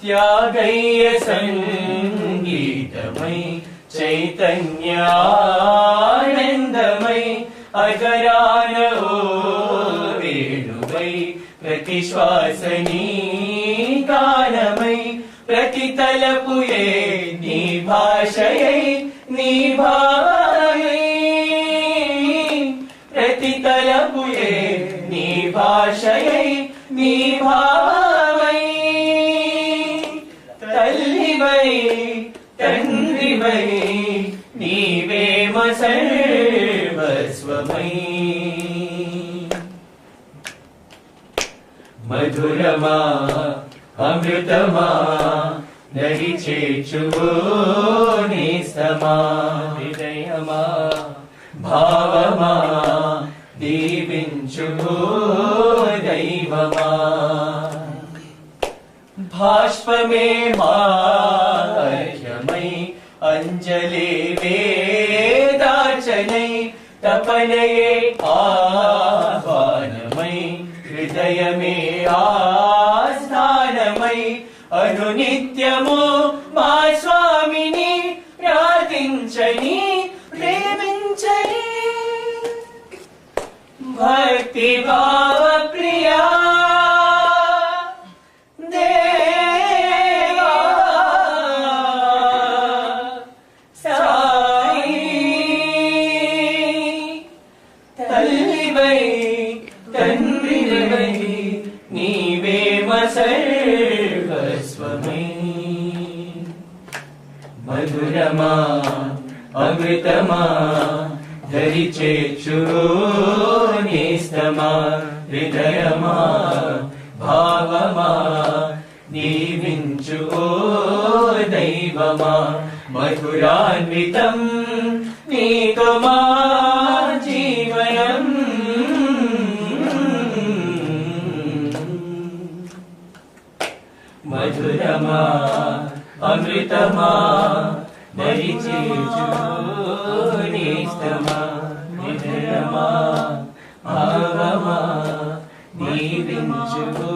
త్యాగయ్య సంగీతమై చైతన్యానందమై అగరాన ఓ వేణువై ప్రతి శ్వాసనీ గానమై ప్రతి తలపు ఏ నీ తండ్రివై నీవే సర్వస్వమై. మధురమా అమృతమా నడి చేర్చుకోనేస్తమా హృదయమా భావమా దీవించుకో దైవమా. భాష్పమే మాయమై అంజలి వేదాచనై తపనయే ఆహ్వానమై హృదయమే ఆస్థానమై అనునిత్యము మా స్వామిని ప్రార్థించని ప్రేమించని భక్తి భావ తల్లివై తండ్రివై నీవే సర్వస్వమై మధురమా అమృతమా ధరి హృదయమా భావమా దీవించు ఓ దైవమా మధురాన్వితం నీతో మా మధురమా అమృతమా దరిచేచునేస్తమా మధురమా భావమా దీవించుకో